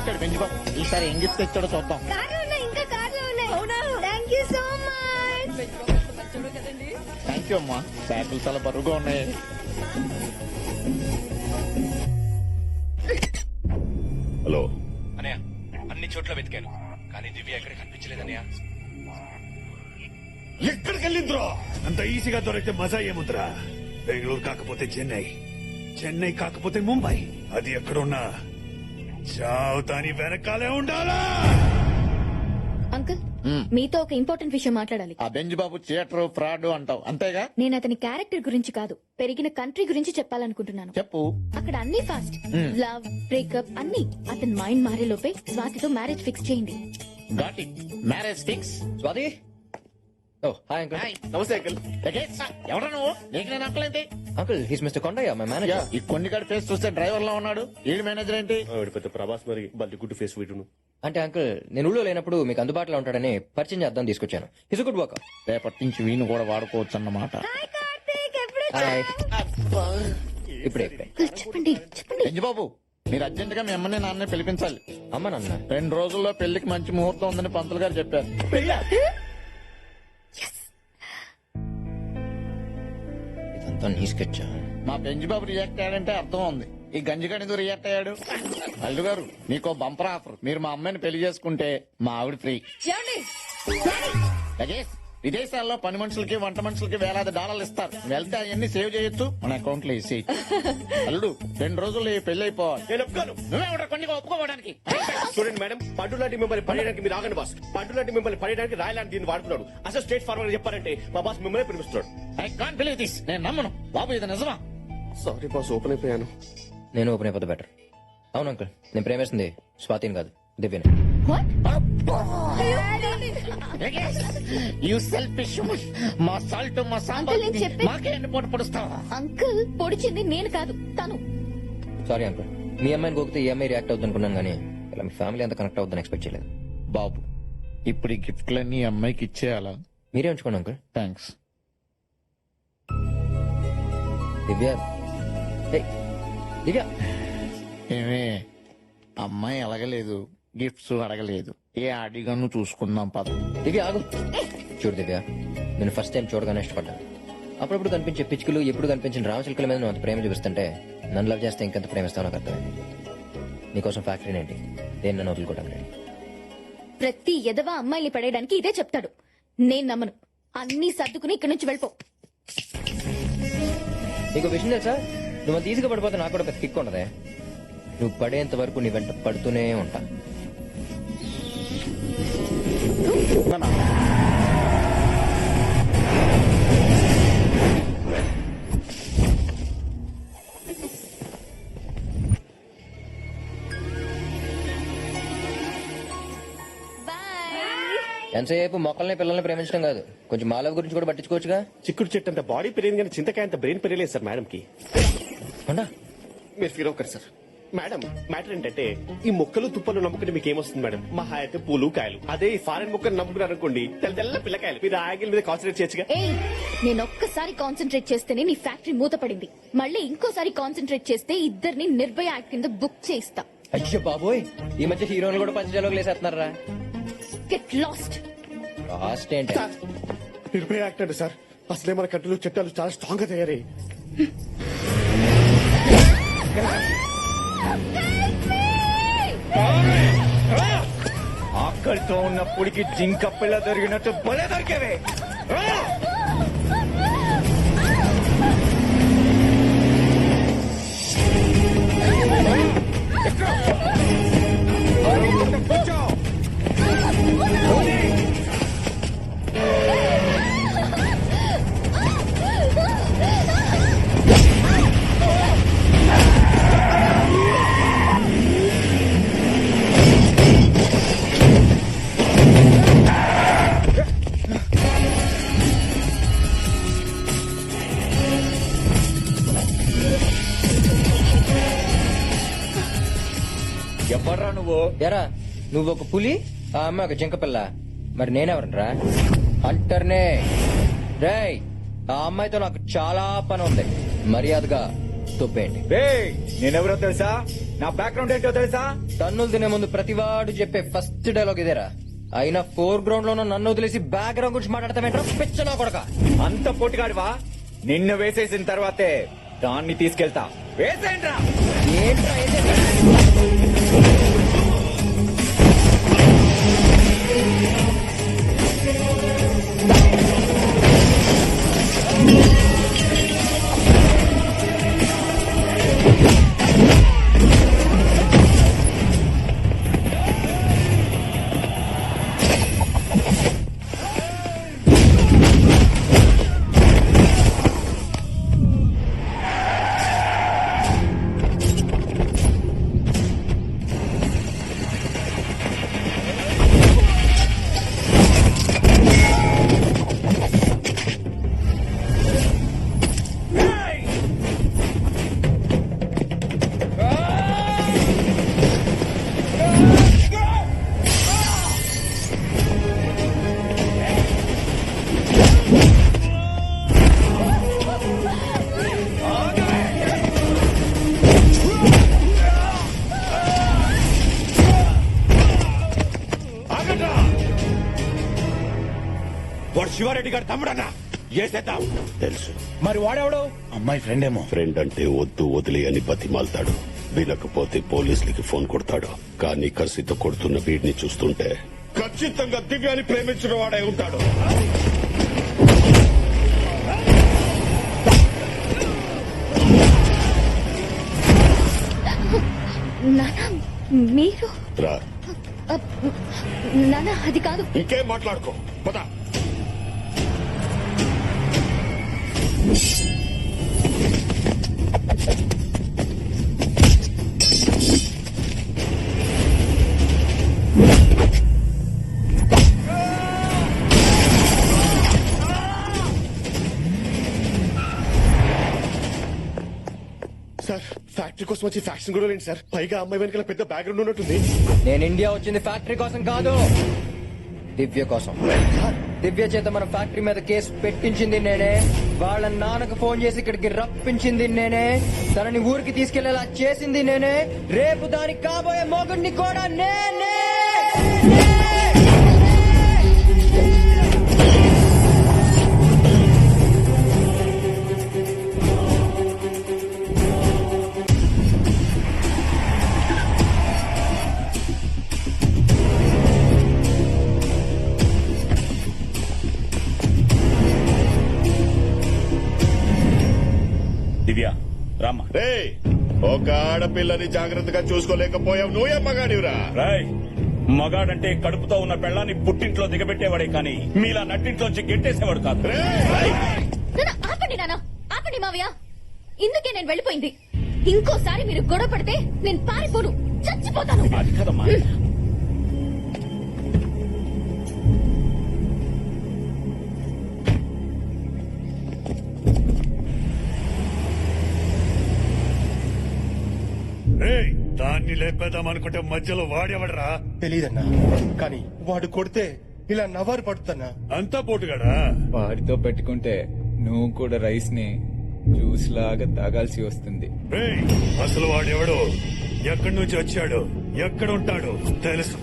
వచ్చాడు బాబు. ఈసారి ఏం గిఫ్ట్ తెచ్చాడో చూద్దాం. కార్లో ఉన్నాయి ఇంకా కార్లో ఉన్నాయి. అవునా? Thank you so much thank you అమ్మా. బ్యాగులు చాలా బరువుగా ఉన్నాయి. హలో. అనయ్య అన్ని చోట్ల వెతికాను. కానీ దివ్య ఎక్కడ కనిపించలేదన్నయ్య. ఎక్కడికి వెళ్ళిందిరో అంత ఈజీగా దొరికితే మజా ఏముందిరా? బెంగళూరు కాకపోతే చెన్నై. చెన్నై కాకపోతే ముంబై. అది ఎక్కడున్నా చావు దాని వెనకాలే ఉండాలా? అంకుల్. మీతో ఒక ఇంపార్టెంట్ విషయం మాట్లాడాలి. ఆ బెంచ్ బాబు థియేటర్ ఫ్రాడ్ అంటావు. అంతేగా? నేను అతని క్యారెక్టర్ గురించి కాదు పెరిగిన కంట్రీ గురించి చెప్పాలనుకుంటున్నాను. చెప్పు. అక్కడ అన్ని ఫాస్ట్. లవ్ బ్రేకప్ అన్ని అతని మైండ్ మారే లోపే స్వాతితో మ్యారేజ్ ఫిక్స్ చేయండి. Marriage fix. Swathi? Oh hi uncle. నమస్తే అంకుల్. ఎవరా నువ్వు? నీకు నేను అక్కలేంటి? Uncle he's mister Kondaiah my manager ఈ ఫేస్ చూస్తే డ్రైవర్లో ఉన్నాడు మేనేజర్ ఏంటి? పెద్ద ప్రభాస్ మరి. బల్లి గుడ్డు ఫేస్ వీటును అంటే అంకుల్ నేను ఊళ్ళో లేనప్పుడు మీకు అందుబాటులో ఉంటాడని పరిచయం చేద్దాం తీసుకొచ్చాను. హిస్ గుడ్ వర్క్ రేపటి నుంచి వీణు కూడా వాడుకోవచ్చు అన్నమాట హాయ్ ఇప్పుడే చెప్పండి చెప్పండి. బాబు? మీరు అర్జెంట్గా మీ అమ్మని నాన్నే పిలిపించాలి. అమ్మ నాన్న. రెండు రోజుల్లో పెళ్ళికి మంచి ముహూర్తం ఉందని పంతులు గారు చెప్పారు. ఇదంతా నీ స్కెచ్ మా బెంచ్ బాబు రియాక్ట్ అయ్యాడంటే అర్థం ఉంది. ఈ గంజిగాడి ఎందుకు రియాక్ట్ అయ్యాడు? అల్లు గారు మీకో బంపర్ ఆఫర్. మీరు మా అమ్మాయిని పెళ్ళి చేసుకుంటే మా ఆవిడ ఫ్రీ లగేష్ విదేశాల్లో పని మనుషులకి వంట మనుషులకి వేలాది డాలర్లు ఇస్తారు. వెళ్తే అవన్నీ సేవ్ చేయొచ్చు. మన అకౌంట్లో వేసి అల్లుడు రెండు రోజుల్లో ఈ పెళ్ళి అయిపోవాలి. నేను ఒప్పుకోను నువ్వే కొన్ని ఒప్పుకోవడానికి? చూడండి మేడం పండు లాంటి మిమ్మల్ని పడేయడానికి మీరు ఆగండి బాస్. పండు లాంటి మిమ్మల్ని పడేయడానికి రాయ్ లాంటి దీన్ని వాడుతున్నాడు. అసలు స్ట్రేట్ ఫార్వర్డ్ చెప్పారంటే మా బాస్ మిమ్మల్ని పిలిపిస్తున్నాడు ఐ కాంట్ బిలీవ్ దిస్. నేను నమ్మను. బాబు ఇది నిజమా? సారీ బాస్ ఓపెన్ అయిపోయాను. నేను ఓపెన్ అయిపోతే బెటర్. అవును అంకుల్. నేను ప్రేమిస్తుంది స్వాతిని కాదు దివ్యని. యూ సెల్ఫిష్ మా సాల్ట్ మా సాంబార్ నేను మాకే ఎండి పొడుస్తావా? అంకుల్ పొడిచింది నేను కాదు తను. సారీ అంకుల్ మీ అమ్మాయిని గోకితే ఈ అమ్మాయి రియాక్ట్ అనుకున్నాను కానీ ఇలా మీ ఫ్యామిలీ అంత కనెక్ట్ అవుతుందని ఎక్స్పెక్ట్ చేయలేదు. బాబు ఇప్పుడు ఈ గిఫ్ట్లన్నీ ఈ అమ్మాయికి ఇచ్చేయాలా? మీరే ఉంచుకోండి అంకుల్ థ్యాంక్స్ దివ్య. ఏయ్, దివ్య. ఏమే అమ్మాయి అడగలేదు గిఫ్ట్స్ అడగలేదు. ఏ అడిగను చూసుకుందాం పద. దివ్య ఆగు. చూడు దివ్య నేను ఫస్ట్ టైం చూడగానే ఇష్టపడ్డాను అప్పుడప్పుడు కనిపించే పిచ్చుకలు ఎప్పుడు కనిపించిన రామచిలుకల మీద నువ్వు అంత ప్రేమ చూపిస్తుంటే నన్ను లవ్ చేస్తే ఇంకెంత ప్రేమిస్తావు నాకు అర్థమైంది. నీకోసం ఫ్యాక్టరీ ఏంటి? దేన్ని నన్ను వదులుకోవడానికి ప్రతి ఎదవ అమ్మాయిని పడేయడానికి ఇదే చెప్తాడు. నేను నమ్మను. అన్ని సర్దుకుని ఇక్కడి నుంచి వెళ్ళిపో. నీకు విషయం తెలుసా? నువ్వు అంత ఈజీగా పడిపోతే నాకు కూడా పెద్ద కిక్ ఉండదే. నువ్వు పడేంత వరకు నీ వెంట పడుతూనే ఉంటా. ఎంతసేపు మొక్కల్ని పిల్లల్ని ప్రేమించడం కాదు. కొంచెం మాలవ గురించి కూడా పట్టించుకోవచ్చుగా? చిక్కుడు చెట్టు అంత బాడీ పెరిగింది కానీ చింతకాయ అంత బ్రెయిన్ పెరగలేదు సార్ మేడం కి ఉండా? మీరు ఫీల్ అవ్వకరు సార్. మేడం మ్యాటర్ ఏంటంటే ఈ మొక్కలు తుప్పలు నమ్ముకుంటే మీకు ఏమొస్తుంది మేడం మహా అయితే పూలు కాయలు. అదే ఈ ఫారెన్ మొక్కలు నమ్ముకున్నారు అనుకోండి తెల్ల తెల్ల పిల్లకాయలు. మీరు ఆగిల్ మీద కాన్సన్ట్రేట్ చేయొచ్చుగా. ఏయ్ నేను ఒక్కసారి కాన్సన్ట్రేట్ చేస్తేనే నీ ఫ్యాక్టరీ మూతపడింది. మళ్ళీ ఇంకోసారి కాన్సన్ట్రేట్ చేస్తే ఇద్దరిని నిర్భయ యాక్ట్ కింద బుక్ చేయిస్తా. అయ్యో బాబోయ్ ఈ మధ్య హీరోలు కూడా పంచజాలోకి లేసేస్తున్నారా? గెట్ లాస్ట్ లాస్ట్ ఏంటి? నిర్భయ యాక్ట్ అండి సార్. అసలే మన కంట్రీలో చట్టాలు చాలా స్ట్రాంగ్గా తయారయ్యాయి. ఆకలితో ఉన్నప్పటికి జింక పిల్ల దొరికినట్టు బలే దొరికేవే. నువ్వు? ఎరా నువ్వు ఒక పులి ఆ అమ్మాయి ఒక జింక పిల్ల. మరి నేనెవరనరా? అంటర్నే రేయ్ ఆ అమ్మాయితో నాకు చాలా పని ఉంది. మర్యాదగా తొప్పేయండి. నేనెవరో తెలుసా? నా బ్యాక్గ్రౌండ్ ఏంటో తెలుసా? తన్నులు తినే ముందు ప్రతివాడు చెప్పే ఫస్ట్ డైలాగ్ ఇదేరా. అయినా ఫోర్ గ్రౌండ్లో నన్ను వదిలేసి బ్యాక్గ్రౌండ్ గురించి మాట్లాడతామేంట్రా పిచ్చనా కొడక. అంత పోటీగాడివా? నిన్ను వేసేసిన తర్వాతే దాన్ని తీసుకెళ్తా. వేసేయండ్రా! వాడు శివారెడ్డి గారు తమ్ముడన్నా. ఏసేద్దాం తెలుసు. మరి వాడెవడు? అమ్మాయి ఫ్రెండ్ ఏమో. ఫ్రెండ్ అంటే వద్దు వదిలే అని బతిమాలతాడు. వినకపోతే పోలీసులకి ఫోన్ కొడతాడు. కానీ కసితో కొడుతున్న వీడిని చూస్తుంటే ఖచ్చితంగా దివ్యాన్ని ప్రేమించిన వాడే ఉంటాడు. నానా మీరు? రా. నానా అది కాదు. ఇంకేం మాట్లాడుకో. పద. సార్ ఫ్యాక్టరీ కోసం వచ్చి ఫ్యాక్షన్ కూడా లేండి సార్? పైగా అమ్మాయి వెనకాల పెద్ద బ్యాక్గ్రౌండ్ ఉన్నట్టుంది. నేను ఇండియా వచ్చింది ఫ్యాక్టరీ కోసం కాదు. దివ్య కోసం. దివ్య చేత మన ఫ్యాక్టరీ మీద కేసు పెట్టించింది నేనే. వాళ్ళ నాన్నకు ఫోన్ చేసి ఇక్కడికి రప్పించింది నేనే. తనని ఊరికి తీసుకెళ్ళేలా చేసింది నేనే. రేపు దానికి కాబోయే మొగుడిని కూడా నేనే. ఒక ఆడపిల్లని జాగ్రత్తగా చూసుకోలేకపోయావు. నువ్వే మగాడివిరా. రాయ్ మగాడంటే కడుపుతో ఉన్న పెళ్ళాన్ని పుట్టింట్లో దిగబెట్టేవాడే కానీ మీలా నట్టింట్లోంచి గెట్టేసేవాడు కాదు! నాన్న ఆపండి నాన్న ఆపండి మావయ్య. ఇందుకే నేను వెళ్ళిపోయింది. ఇంకోసారి మీరు గొడవ పడితే నేను పారిపోను చచ్చిపోతాను. అది కదమ్మా. దాన్ని లేపేద్దాం అనుకుంటే మధ్యలో వాడేవడరా? తెలీదన్నా. కానీ వాడు కొడితే ఇలా నవ్వారు పడుతున్నా. అంతా పోటుగాడా? వాడితో పెట్టుకుంటే నువ్వు కూడా రైస్ని జ్యూస్ లాగా తాగాల్సి వస్తుంది. రేయ్ అసలు వాడెవడు? ఎక్కడి నుంచి వచ్చాడు? ఎక్కడ ఉంటాడు తెలుసుకో.